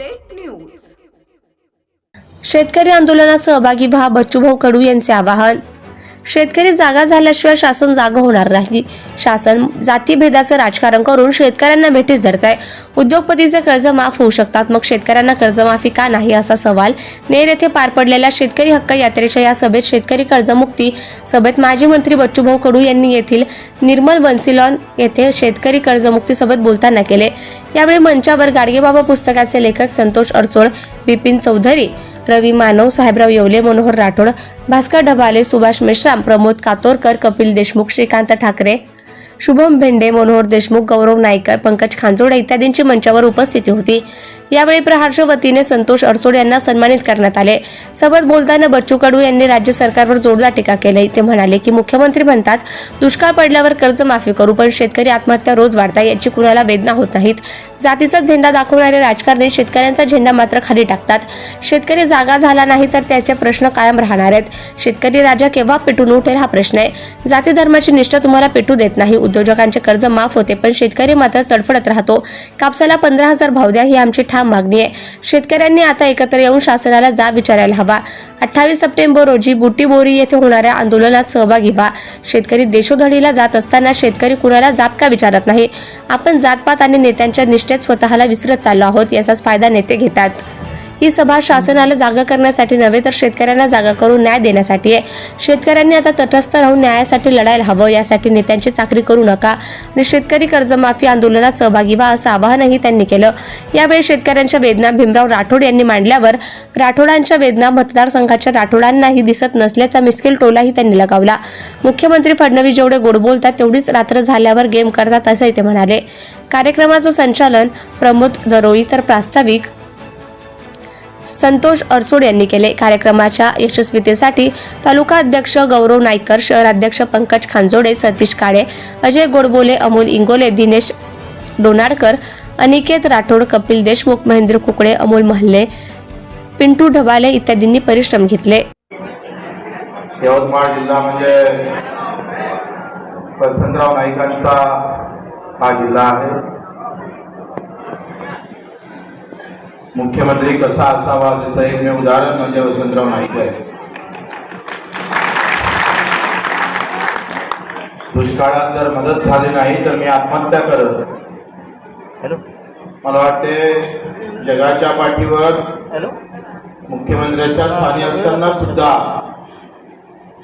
Update news. शेतकरी आंदोलनात सहभागी व्हा बच्चूभाऊ कडू यांचे आवाहन. शेतकरी जागा झाल्याशिवाय शासन जागा होणार नाही. शासन जातीभेदाचं राजकारण करून शेतकऱ्यांना भेटीस धरत आहे उद्योगपतीचे कर्ज माफ होऊ शकतात. मग शेतकऱ्यांना कर्जमाफी का नाही असा सवाल नेर येथे पार पडलेल्या शेतकरी हक्क यात्रेच्या या सभेत शेतकरी कर्जमुक्ती सभेत माजी मंत्री बच्चूभाऊ कडू यांनी येथील निर्मल बन्सिलॉन येथे शेतकरी कर्जमुक्ती सभेत बोलताना केले. यावेळी मंचावर गाडगेबाबा पुस्तकाचे लेखक संतोष अडचोळ बिपिन चौधरी रवी मानव साहेबराव येवले मनोहर राठोड भास्कर डबाले सुभाष मेश्राम प्रमोद कातोरकर कपिल देशमुख श्रीकांत ठाकरे शुभम भेंडे मनोहर देशमुख गौरव नायकर पंकज खांजोडे इत्यादींची मंचावर उपस्थिती होती. यावेळी प्रहारच्या वतीने संतोष अडसोड यांना सन्मानित करण्यात आले. सभेत बोलताना बच्चू कडू यांनी राज्य सरकारवर जोरदार टीका केली. ते म्हणाले की मुख्यमंत्री म्हणतात दुष्काळ पडल्यावर कर्जमाफी करू पण शेतकरी आत्महत्या रोज वाढता याची कुणाला वेदना होत नाहीत. जातीचा झेंडा दाखवणारे राजकारणी शेतकऱ्यांचा झेंडा मात्र खाली टाकतात. शेतकरी जागा झाला नाही तर त्याचे प्रश्न कायम राहणार आहेत. शेतकरी राजा केव्हा पेटून उठेल हा प्रश्न आहे. जाती धर्माची निष्ठा तुम्हाला पेटू देत नाही. उद्योजकांचे कर्ज माफ होते पण शेतकरी मात्र तडफडत राहतो. कापसाला पंधरा हजार भाव द्या ही आमची ठाम मागणी आहे. शेतकऱ्यांनी आता एकत्र येऊन शासनाला जाब विचारायला हवा. अठ्ठावीस सप्टेंबर रोजी बुटीबोरी येथे होणाऱ्या आंदोलनात सहभागी व्हा. शेतकरी देशोधडीला जात असताना शेतकरी कुणाला जाब का विचारत नाही? आपण जातपात आणि नेत्यांच्या निष्ठेत स्वतःला विसरत चाललो आहोत याचाच फायदा नेते घेतात. ही सभा शासनाला जागा करण्यासाठी नव्हे तर शेतकऱ्यांना जागा करून न्याय देण्यासाठी आहे. शेतकऱ्यांनी आता तटस्थ राहून न्यायासाठी लढायला हवं यासाठी नेत्यांची चाकरी करू नका आणि शेतकरी कर्जमाफी आंदोलनात सहभागी व्हा असं आवाहनही त्यांनी केलं. यावेळी शेतकऱ्यांच्या वेदना भीमराव राठोड यांनी मांडल्यावर राठोडांच्या वेदना मतदारसंघाच्या राठोडांनाही दिसत नसल्याचा मिस्किल टोलाही त्यांनी लगावला. मुख्यमंत्री फडणवीस जेवढे गोड बोलतात तेवढीच रात्र झाल्यावर गेम करतात असंही ते म्हणाले. कार्यक्रमाचं संचालन प्रमोद दरोई तर प्रास्ताविक संतोष अरसोड यांनी केले. कार्यक्रमाच्या यशस्वीतेसाठी तालुका अध्यक्ष गौरव नाईकर शहराध्यक्ष पंकज खांजोडे सतीश काळे अजय गोडबोले अमोल इंगोले दिनेश डोनाडकर अनिकेत राठोड कपिल देशमुख महेंद्र कुकडे अमोल महल्ले पिंटू ढबाले इत्यादींनी परिश्रम घेतले. यवतमाळ जिल्हा म्हणजे वसंतराव नाईकांचा हा जिल्हा आहे. मुख्यमंत्री कसा असावा त्याचं एकमेव उदाहरण म्हणजे वसंतराव नाईक आहे. दुष्काळात जर मदत झाली नाही तर मी आत्महत्या करत. मला वाटते जगाच्या पाठीवर मुख्यमंत्र्यांच्या स्थानी असताना सुद्धा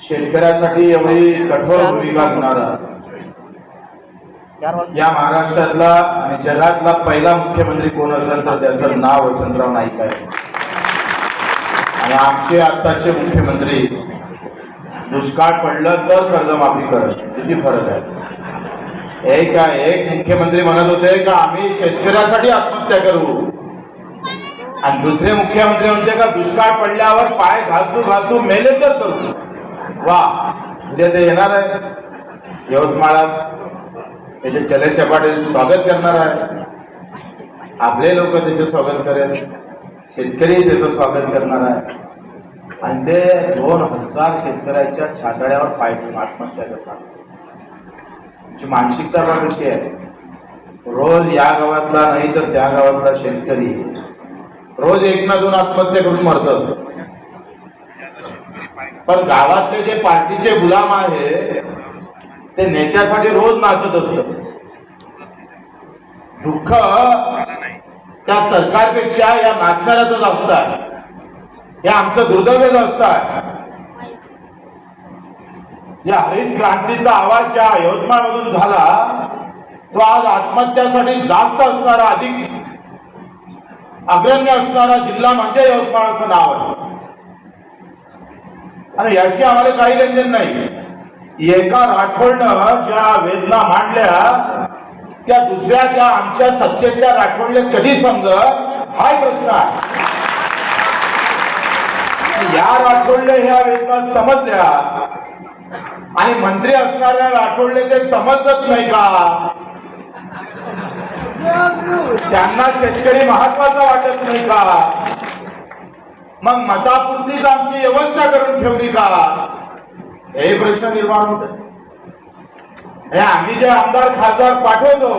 शेतकऱ्यासाठी एवढी कठोर भूमिका घेणारा या महाराष्ट्रातला आणि जगातला पहिला मुख्यमंत्री कोण असेल तर त्याचं नाव वसंतराव नाईक आहे. आणि आमचे आत्ताचे मुख्यमंत्री दुष्काळ पडलं तर कर्जमाफी करत. किती फरक आहे? एक आहे एक मुख्यमंत्री म्हणत होते का आम्ही शेतकऱ्यासाठी आत्महत्या करू. आणि दुसरे मुख्यमंत्री म्हणते का दुष्काळ पडल्यावर पाय घासू घासू मेले तर करू वा उद्या ते येणार आहे. यवतमाळात त्याचे चले चपाटे स्वागत करणार आहे. आपले लोक त्याचे स्वागत करेल. शेतकरी त्याचं स्वागत करणार आहे. आणि ते दोन हजार शेतकऱ्याच्या छातळ्यावर पाय आत्महत्या करतात. त्यांची मानसिकता कशी आहे? रोज या गावातला नाही तर त्या गावातला शेतकरी. रोज एक ना दोन आत्महत्या करून मरतात. पण गावातले जे पार्टीचे गुलाम आहे ते नेत्यासाठी रोज नाचत असत दुःख त्या सरकारपेक्षा या नाचणाऱ्याच जास्त आहे हे आमचं दुर्दैवच असत. आहे या हरित क्रांतीचा आवाज ज्या यवतमाळ मधून झाला तो आज आत्महत्यासाठी जास्त असणारा अधिक अग्रण्य असणारा जिल्हा म्हणजे यवतमाळचं नाव. आहे आणि याची आम्हाला काही लेनदेन नाही. एका राठोडनं ज्या वेदना मांडल्या त्या दुसऱ्या त्या आमच्या सत्तेतल्या राठोडले कधी समजत? हा प्रश्न आहे. या राठोडले ह्या वेदना समजल्या. आणि मंत्री असणाऱ्या राठोडले ते समजत नाही का? त्यांना शेतकरी महत्त्वाचा वाटत नाही का? मग मतापुरतीच आमची व्यवस्था करून ठेवली का? हे प्रश्न निर्माण होत हे आम्ही जे आमदार खासदार पाठवतो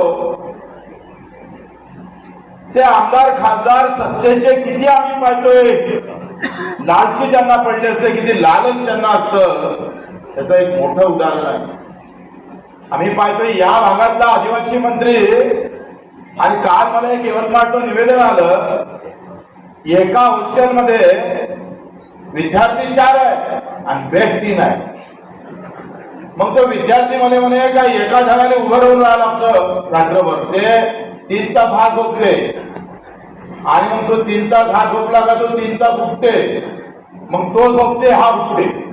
ते आमदार खासदार सत्तेचे किती आम्ही पाहतोय लालची ज्यांना पडले असते किती लालच त्यांना असत. त्याचं एक मोठं उदाहरण आहे. आम्ही पाहतोय या भागातला आदिवासी मंत्री. आणि काल मला एक यवतमाळचं निवेदन आलं एका हॉस्टेलमध्ये विद्यार्थी चार आहे आणि बेड तीन आहे मग तो विद्यार्थी म्हणे म्हणे का एका ढगाने उभं राहून राहायला लागतं रात्रभर? ते तीन तास हा झोपले. आणि मग तो तीन तास हा झोपला का तो तीन तास उठते. मग तो झोपते हा उठते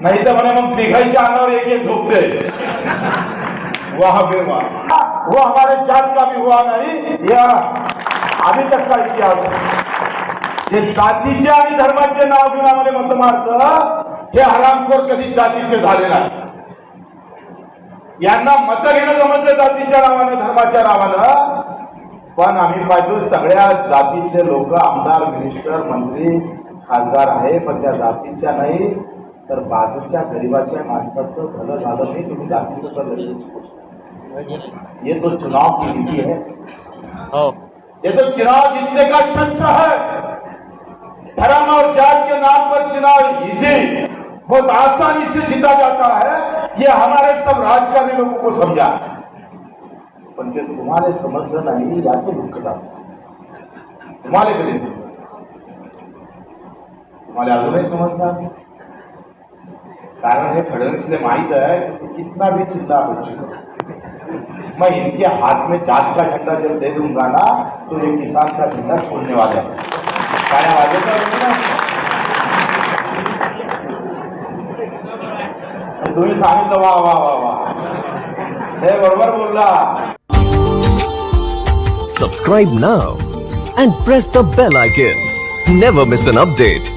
नाही तर म्हणे मग तिघाईच्या अंगावर एक एक झोपते. वाह बे वाह. वो हो, हमारे जात का भी हुआ नहीं? या अभी तक का इतिहास हे. जातीचे आणि धर्माचे नाव घेऊन आम्हाला मत मारत हे हरामखोर कधी जातीचे झाले नाही. यांना मत घेणं जमतलं जातीच्या नावानं धर्माच्या नावानं. पण आम्ही पाहतो सगळ्या जातीतले लोक आमदार मिनिस्टर मंत्री खासदार आहे पण त्या जातीच्या नाही. तर बाजूच्या गरिबाच्या माणसाचं भलं झालं नाही तुम्ही जातीचं तर. ये तो चुनाव की नीति है. हो ये तो चुनाव जीतने का शस्त्र है धर्म और जात के नाम पर चुनाव इजी. बहुत आसानी से जीता जाता है। ये हमारे सब राजकारणी लोगों को समझा। पण ते तुम्हाला समजलं नाही याचं दुःख जास्त तुम्हाला कधी समजलं? तुम्हाला अजूनही समजणार कारण हे फडणवीसले माहीत आहे कितना भी चिल्ला हो चुका मैं इनके हाथ में जात का झंडा जब दे दूंगा ना तो ये किसान का झंडा छोड़ने वाले हैं काय वाजवता येईल ना? आणि तुम्ही सांगितलं वा वा वा वा हे बरोबर बोलला Subscribe now and press the bell icon. Never miss an update.